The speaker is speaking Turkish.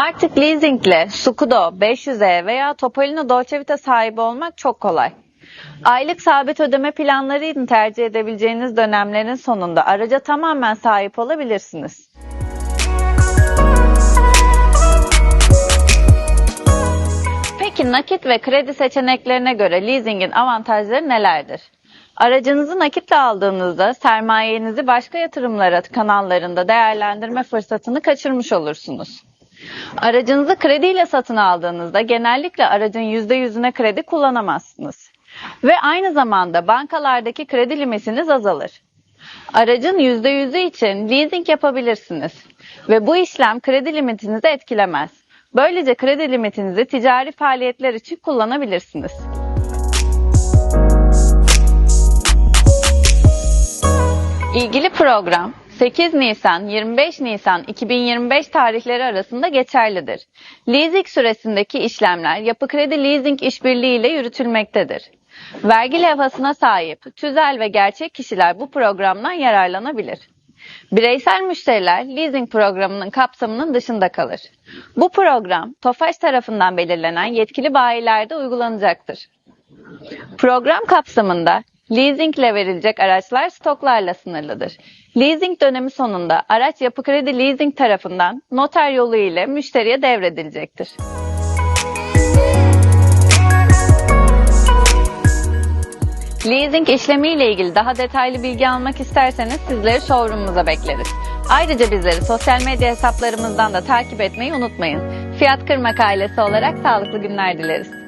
Nakit leasingle Sukudo, 500e veya Topolino Dolce Vita sahibi olmak çok kolay. Aylık sabit ödeme planlarını tercih edebileceğiniz dönemlerin sonunda araca tamamen sahip olabilirsiniz. Peki nakit ve kredi seçeneklerine göre leasingin avantajları nelerdir? Aracınızı nakitle aldığınızda sermayenizi başka yatırımlara kanallarında değerlendirme fırsatını kaçırmış olursunuz. Aracınızı krediyle satın aldığınızda genellikle aracın %100'üne kredi kullanamazsınız. Ve aynı zamanda bankalardaki kredi limitiniz azalır. Aracın %100'ü için leasing yapabilirsiniz ve bu işlem kredi limitinizi etkilemez. Böylece kredi limitinizi ticari faaliyetler için kullanabilirsiniz. İlgili program 8 Nisan 25 Nisan 2025 tarihleri arasında geçerlidir. Leasing süresindeki işlemler Yapı Kredi Leasing İşbirliği ile yürütülmektedir. Vergi levhasına sahip tüzel ve gerçek kişiler bu programdan yararlanabilir. Bireysel müşteriler leasing programının kapsamının dışında kalır. Bu program TOFAŞ tarafından belirlenen yetkili bayilerde uygulanacaktır. Program kapsamında leasingle verilecek araçlar stoklarla sınırlıdır. Leasing dönemi sonunda araç Yapı Kredi Leasing tarafından noter yolu ile müşteriye devredilecektir. Leasing işlemi ile ilgili daha detaylı bilgi almak isterseniz sizleri showroom'umuza bekleriz. Ayrıca bizleri sosyal medya hesaplarımızdan da takip etmeyi unutmayın. Fiyat Kırmak ailesi olarak sağlıklı günler dileriz.